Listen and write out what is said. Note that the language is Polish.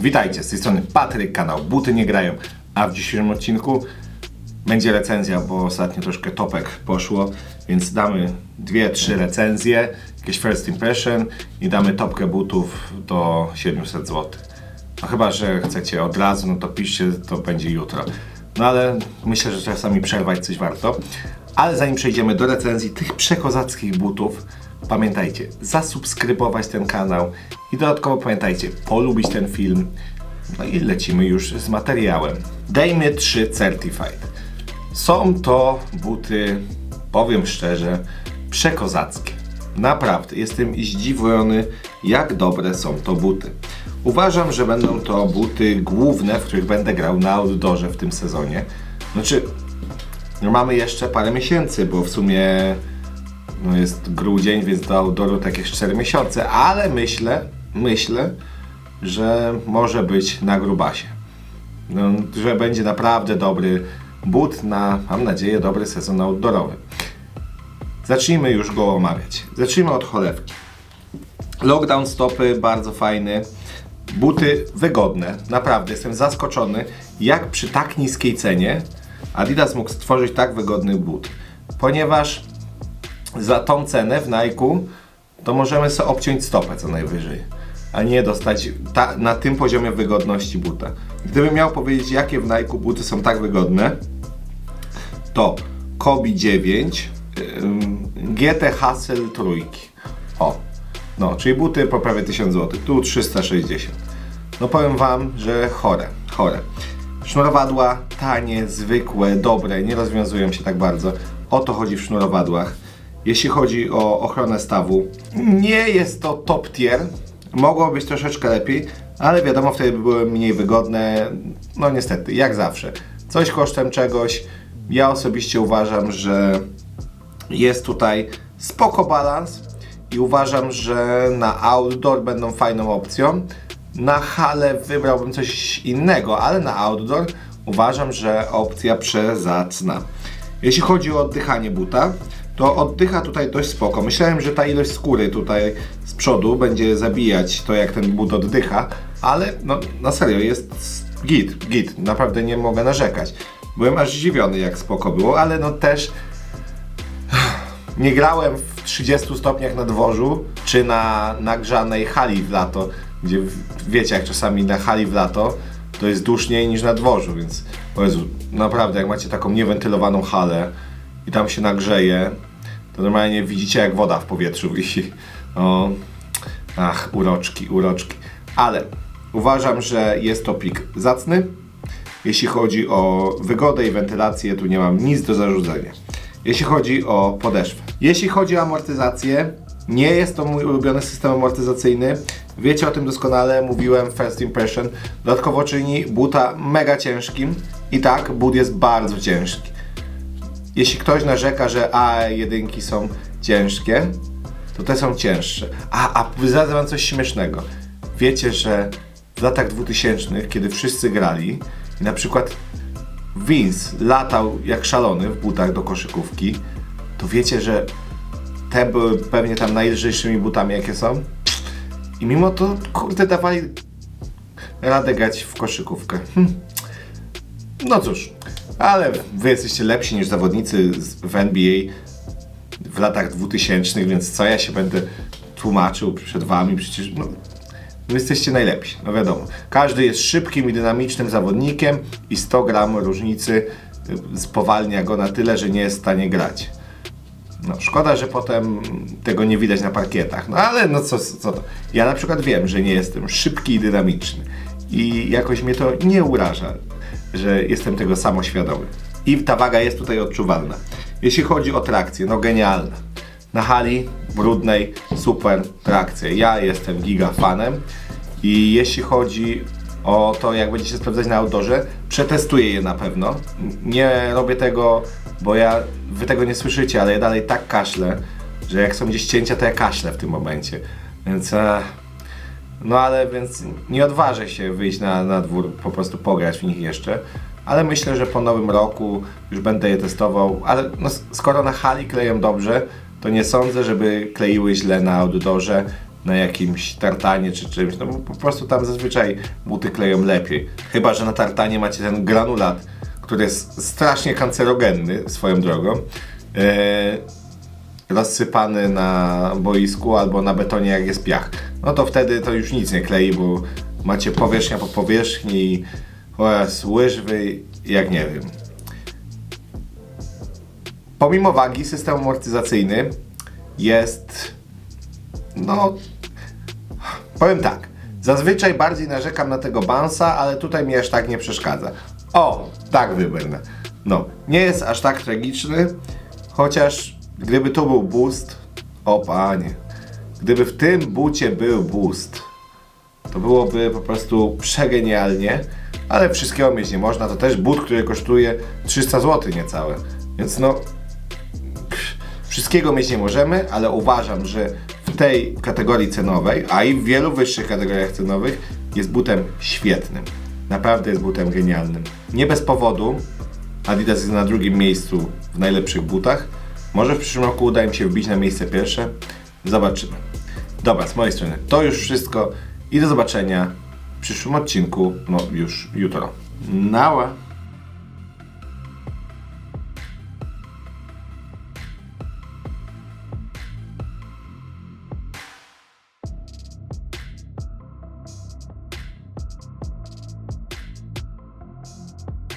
Witajcie, z tej strony Patryk, kanał Buty Nie Grają, a w dzisiejszym odcinku będzie recenzja, bo ostatnio troszkę topek poszło, więc damy dwie, trzy recenzje, jakieś first impression i damy topkę butów do 700 zł. No chyba, że chcecie od razu, no to piszcie, to będzie jutro. No ale myślę, że czasami przerwać coś warto. Ale zanim przejdziemy do recenzji tych przekozackich butów, pamiętajcie, zasubskrybować ten kanał i dodatkowo pamiętajcie, polubić ten film. No i lecimy już z materiałem. Dejmy 3 Certified. Są to buty, powiem szczerze, przekozackie. Naprawdę, jestem zdziwiony, jak dobre są to buty. Uważam, że będą to buty główne, w których będę grał na outdoorze w tym sezonie. Znaczy, no mamy jeszcze parę miesięcy, bo w sumie no jest grudzień, więc do outdooru jakieś 4 miesiące, ale myślę, myślę, że może być na grubasie. No, że będzie naprawdę dobry but na, mam nadzieję, dobry sezon outdoorowy. Zacznijmy już go omawiać. Zacznijmy od cholewki. Lockdown stopy, bardzo fajny. Buty wygodne, naprawdę jestem zaskoczony, jak przy tak niskiej cenie Adidas mógł stworzyć tak wygodny but. Ponieważ za tą cenę w Nike to możemy sobie obciąć stopę co najwyżej, a nie dostać ta, na tym poziomie wygodności buta. Gdybym miał powiedzieć, jakie w Nike buty są tak wygodne, to Kobi 9, ym, GT Hassel trójki. O, no, czyli buty po prawie 1000 zł, tu 360. No powiem Wam, że chore, chore. Sznurowadła tanie, zwykłe, dobre, nie rozwiązują się tak bardzo. O to chodzi w sznurowadłach. Jeśli chodzi o ochronę stawu, nie jest to top tier. Mogło być troszeczkę lepiej, ale wiadomo, wtedy by były mniej wygodne. No niestety, jak zawsze. Coś kosztem czegoś. Ja osobiście uważam, że jest tutaj spoko balans i uważam, że na outdoor będą fajną opcją. Na hale wybrałbym coś innego, ale na outdoor uważam, że opcja przezacna. Jeśli chodzi o oddychanie buta, to oddycha tutaj dość spoko. Myślałem, że ta ilość skóry tutaj z przodu będzie zabijać to, jak ten but oddycha, ale no, na serio, jest git, git. Naprawdę nie mogę narzekać. Byłem aż zdziwiony, jak spoko było, ale no też nie grałem w 30 stopniach na dworzu, czy na nagrzanej hali w lato, gdzie wiecie, jak czasami na hali w lato to jest duszniej niż na dworzu, więc o Jezu, naprawdę jak macie taką niewentylowaną halę i tam się nagrzeje, to normalnie widzicie jak woda w powietrzu wisi. Ach, uroczki, uroczki. Ale uważam, że jest to pik zacny. Jeśli chodzi o wygodę i wentylację, tu nie mam nic do zarzucenia. Jeśli chodzi o podeszwę. Jeśli chodzi o amortyzację, nie jest to mój ulubiony system amortyzacyjny. Wiecie o tym doskonale, mówiłem First Impression. Dodatkowo czyni buta mega ciężkim. I tak, but jest bardzo ciężki. Jeśli ktoś narzeka, że A1 są ciężkie, to te są cięższe. A, a zdradzę wam coś śmiesznego. Wiecie, że w latach 2000, kiedy wszyscy grali, i na przykład Vince latał jak szalony w butach do koszykówki, to wiecie, że te były pewnie tam najlżejszymi butami, jakie są. I mimo to, kurde, dawali radę grać w koszykówkę. Hm. No cóż, ale wy jesteście lepsi niż zawodnicy w NBA w latach 2000, więc co ja się będę tłumaczył przed wami? Przecież no, wy jesteście najlepsi, no wiadomo. Każdy jest szybkim i dynamicznym zawodnikiem i 100 gram różnicy y, spowalnia go na tyle, że nie jest w stanie grać. No, szkoda, że potem tego nie widać na parkietach. No ale no co, co to? Ja na przykład wiem, że nie jestem szybki i dynamiczny. I jakoś mnie to nie uraża, że jestem tego samoświadomy. I ta waga jest tutaj odczuwalna. Jeśli chodzi o trakcję, no genialna. Na hali brudnej, super trakcja. Ja jestem giga fanem. I jeśli chodzi o to, jak będziecie sprawdzać na outdoorze, przetestuję je na pewno. Nie robię tego, bo ja, wy tego nie słyszycie, ale ja dalej tak kaszlę, że jak są gdzieś cięcia, to ja kaszlę w tym momencie. Więc e, no ale więc nie odważę się wyjść na, na dwór, po prostu pograć w nich jeszcze. Ale myślę, że po nowym roku już będę je testował. Ale no, skoro na hali kleją dobrze, to nie sądzę, żeby kleiły źle na outdoorze. na jakimś tartanie czy czymś, no bo po prostu tam zazwyczaj buty kleją lepiej. Chyba, że na tartanie macie ten granulat, który jest strasznie kancerogenny swoją drogą. Eee, rozsypany na boisku albo na betonie jak jest piach. No to wtedy to już nic nie klei, bo macie powierzchnia po powierzchni oraz łyżwy jak nie wiem. Pomimo wagi system amortyzacyjny jest no powiem tak. Zazwyczaj bardziej narzekam na tego bansa, ale tutaj mi aż tak nie przeszkadza. O, tak wybrnę. No, nie jest aż tak tragiczny, chociaż gdyby tu był boost, o panie, gdyby w tym bucie był boost, to byłoby po prostu przegenialnie, ale wszystkiego mieć nie można. To też but, który kosztuje 300 zł niecałe. Więc no, wszystkiego mieć nie możemy, ale uważam, że w tej kategorii cenowej, a i w wielu wyższych kategoriach cenowych, jest butem świetnym. Naprawdę jest butem genialnym. Nie bez powodu Adidas jest na drugim miejscu w najlepszych butach. Może w przyszłym roku uda im się wbić na miejsce pierwsze. Zobaczymy. Dobra, z mojej strony to już wszystko i do zobaczenia w przyszłym odcinku, no już jutro. Nała!